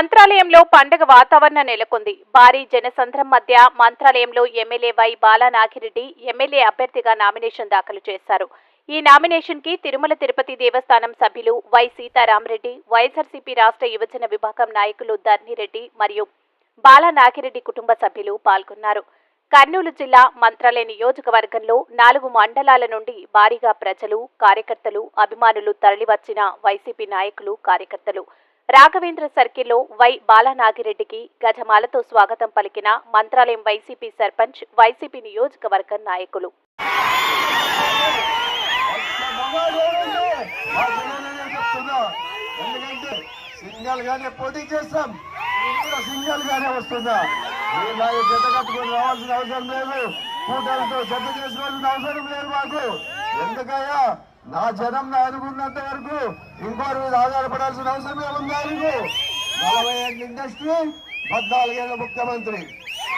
మంత్రాలయంలో పండగ వాతావరణం నెలకొంది. భారీ జనసంద్రం మధ్య మంత్రాలయంలో ఎమ్మెల్యే వై బాలానాగిరెడ్డి ఎమ్మెల్యే అభ్యర్థిగా నామినేషన్ దాఖలు చేశారు. ఈ నామినేషన్కి తిరుమల తిరుపతి దేవస్థానం సభ్యులు వై సీతారామరెడ్డి వైఎస్ఆర్సీపీ రాష్ట్ర యువజన విభాగం నాయకులు ధర్నిరెడ్డి మరియు బాలానాగిరెడ్డి కుటుంబ సభ్యులు పాల్గొన్నారు. కర్నూలు జిల్లా మంత్రాలయ నియోజకవర్గంలో నాలుగు మండలాల నుండి భారీగా ప్రజలు కార్యకర్తలు అభిమానులు తరలివచ్చిన వైసీపీ నాయకులు కార్యకర్తలు. రాఘవేంద్ర సర్కిల్లో వై బాలనాగిరెడ్డికి గజమాలతో స్వాగతం పలికిన మంత్రాలయం వైసీపీ సర్పంచ్ వైసీపీ నియోజకవర్గ నాయకులు. ఎందుకంటే సింగల్ గానే పోటీ చేస్తాం సింగల్ గానే వస్తుందా జత కట్టుకొని రావాల్సిన అవసరం లేదు. కూటమితో జత చేసుకోవాల్సిన అవసరం లేదు మాకు. ఎందుకయ్యా? నా జనం నా అనుకున్నంత వరకు ఇంకోరి ఆధారపడాల్సిన అవసరం ఏముందా నీకు? నలభై ఏళ్ళ ఇండస్ట్రీ పద్నాలుగేళ్ళ ముఖ్యమంత్రి.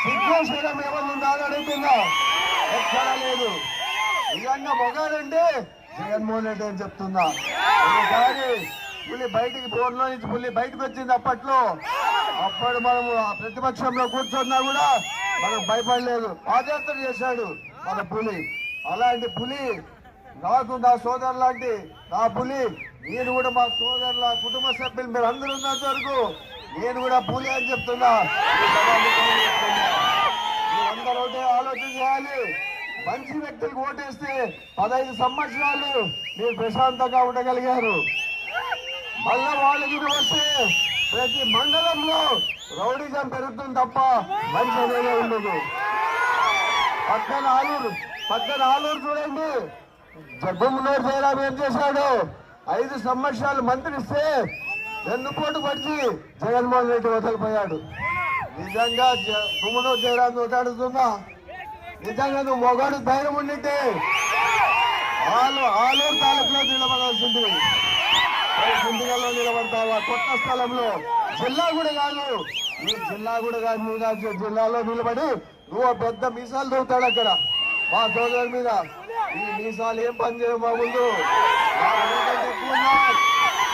సిద్ధేశ్వరం ఏమన్నా అని అడుగుతున్నా. ఎక్కడా లేదు. నిజంగా మొగాలంటే జగన్మోహన్ రెడ్డి అని చెప్తున్నా. ఒకసారి పులి బయటికి ఫోన్లో నుంచి పులి బయటకు వచ్చింది అప్పట్లో. అప్పుడు మనము ప్రతిపక్షంలో కూర్చున్నా కూడా మనకు భయపడలేదు. పాదయాత్ర చేశాడు మన పులి. అలాంటి పులి నాకు నా సోదరు లాంటి నా పులి నేను కూడా మా సోదరుల కుటుంబ సభ్యులు మీరు అందరూ ఉన్నంత వరకు నేను కూడా పులి అని చెప్తున్నా. అందరూ మీరందరూ ఒకటే ఆలోచన చేయాలి. మంచి వ్యక్తులకు ఓటేస్తే పదహైదు సంవత్సరాలు మీరు ప్రశాంతంగా ఉండగలిగారు. మళ్ళా వాళ్ళకి వస్తే ప్రతి మండలంలో రౌడీజం పెరుగుతుంది తప్ప మంచి అనేది ఉండదు. పక్కన ఆలూరు పక్కన ఆలూరు చూడండి. జగన్మోహన్ జయరాం ఏం చేశాడు. ఐదు సంవత్సరాలు మంత్రి ఇస్తే వెన్నుపోటు పడిచి జగన్మోహన్ రెడ్డి వదిలిపోయాడు. నిజంగా తుమ్మనూరు జయరాం అడుగుతున్నా నిజంగా నువ్వు మొగాడు ధైర్యం ఉండింటే ఆలు ఆలూరు తాలూకులో నిలబడాల్సింది. సిండిగల్లో నిలబడతావా? కొత్త స్థలంలో. జిల్లా కూడా కాదు. ఈ జిల్లా కూడా కాదు. జిల్లాలో నిలబడి నువ్వు పెద్ద మీసాలు దొరుకుతాడు అక్కడ. మా సోదరు మీద. ఈ మీసాలు ఏం పని చేయవు మా ముందు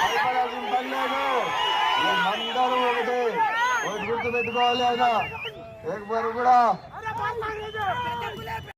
భయపడాల్సిన పని లేదు. ఒకటి. గుర్తు పెట్టుకోవాలి ఆయన. కూడా.